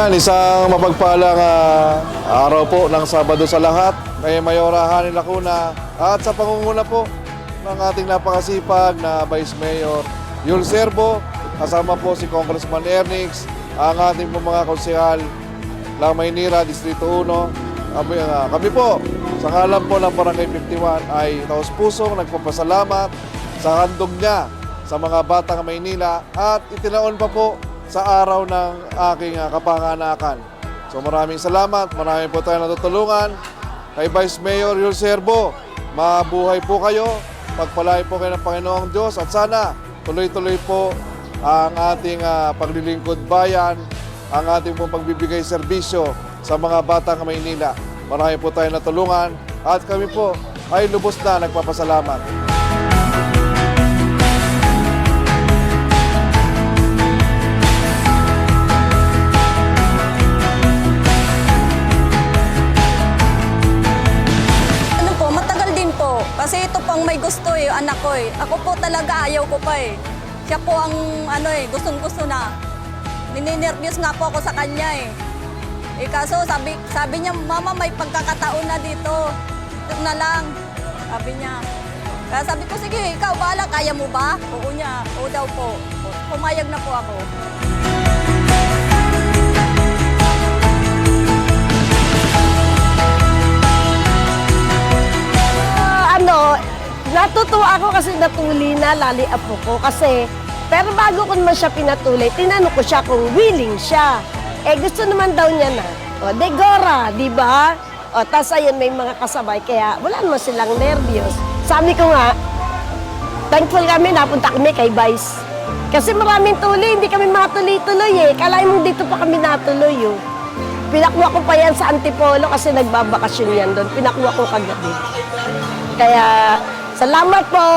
Ayan, isang mapagpalang ah, araw po ng Sabado sa lahat. Kay Mayora Hanin Lacuna at sa pangunguna po ng ating napakasipag na Vice Mayor Yul Serbo. Kasama po si Congressman Ernix, ang ating mga konsehal La Maynira, Distrito 1. Kami, ah, kami po, sa ngalan po ng Barangay 51 ay taos pusong nagpapasalamat sa handog niya sa mga batang Maynila at itinaon pa po sa araw ng aking ah, kapanganakan. So maraming salamat, marami po tayo natutulungan. Kay Vice Mayor Yul Serbo, mabuhay po kayo, pagpalain po kayo ng Panginoong Diyos at sana tuloy-tuloy po ang ating ah, paglilingkod bayan, ang ating pong pagbibigay serbisyo sa mga batang Maynila. Marami po tayo natulungan at kami po ay lubos na nagpapasalamat. Kasi ito pang may gusto eh, anak ko eh. Ako po talaga ayaw ko pa eh. Siya po ang ano eh, gustong gusto na. Nininervyos nga po ako sa kanya eh. Eh kaso sabi, sabi niya, mama may pagkakataon na dito. Ito na lang. Sabi niya. Kaya sabi ko, sige, ikaw bahala, kaya mo ba? Oo niya, oo daw po. Pumayag na po ako. Natutuwa ako kasi natuli na lali apo ko kasi pero bago ko naman siya pinatuloy, tinanong ko siya kung willing siya. Eh gusto naman daw niya na. O, de Gora, di ba? O, tas ayun, may mga kasabay, kaya wala naman silang nervyos. Sabi ko nga, thankful kami, napunta kami kay Vice. Kasi maraming tuloy, hindi kami matuloy-tuloy eh. Kalahin mo dito pa kami natuloy oh. Pinakuha ko pa yan sa Antipolo kasi nagbabakasyon yan doon. Pinakuha ko kagabi. Kaya, salamat po,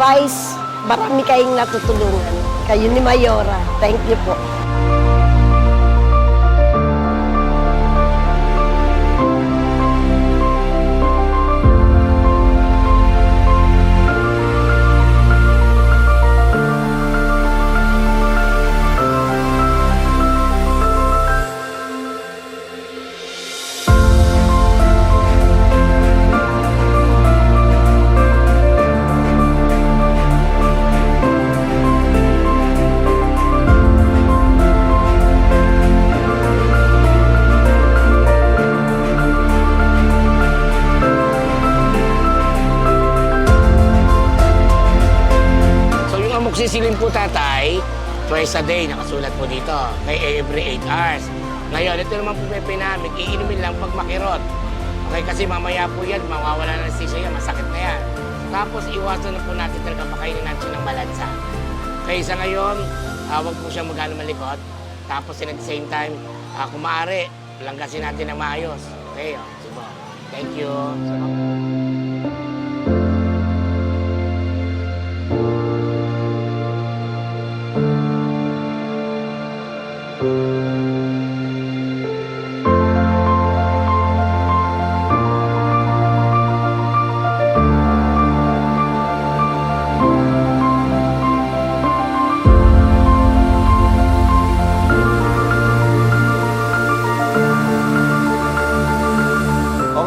Vice. Marami kayong natutulungan. Kayo ni Mayora. Thank you po. Amoxicillin po tatay, twice a day, nakasulat po dito. May every 8 hours. Ngayon, ito naman po may pinamig, iinumin lang pag makirot. Okay, kasi mamaya po yan, mawawala na anesthesia yan, masakit na yan. Tapos iwasan na po natin talaga pakainin natin ng balansa. Kaya sa ngayon, ah, wag po siya magano malikot. Tapos at the same time, uh, kung maaari, langgasin natin ng maayos. Okay, oh. Thank you.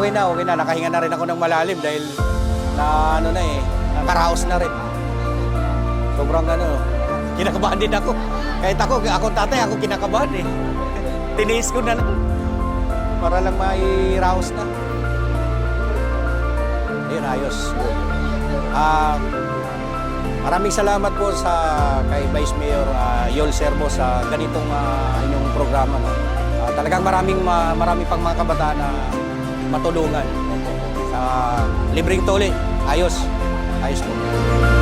Okay na, okay na. Nakahinga na rin ako ng malalim dahil na ano na eh, nakaraos na rin. Sobrang ano, kinakabahan din ako. Kahit ako, ako tatay, ako kinakabahan eh. Tiniis ko na lang. Para lang mairaos na. Ayun, ayos. Ah, maraming salamat po sa kay Vice Mayor ah, Yol Serbo sa ganitong ah, inyong programa. No? Ah, talagang maraming ma- marami pang mga kabataan na matulungan. Sa libreng tuli, ayos. Ayos po.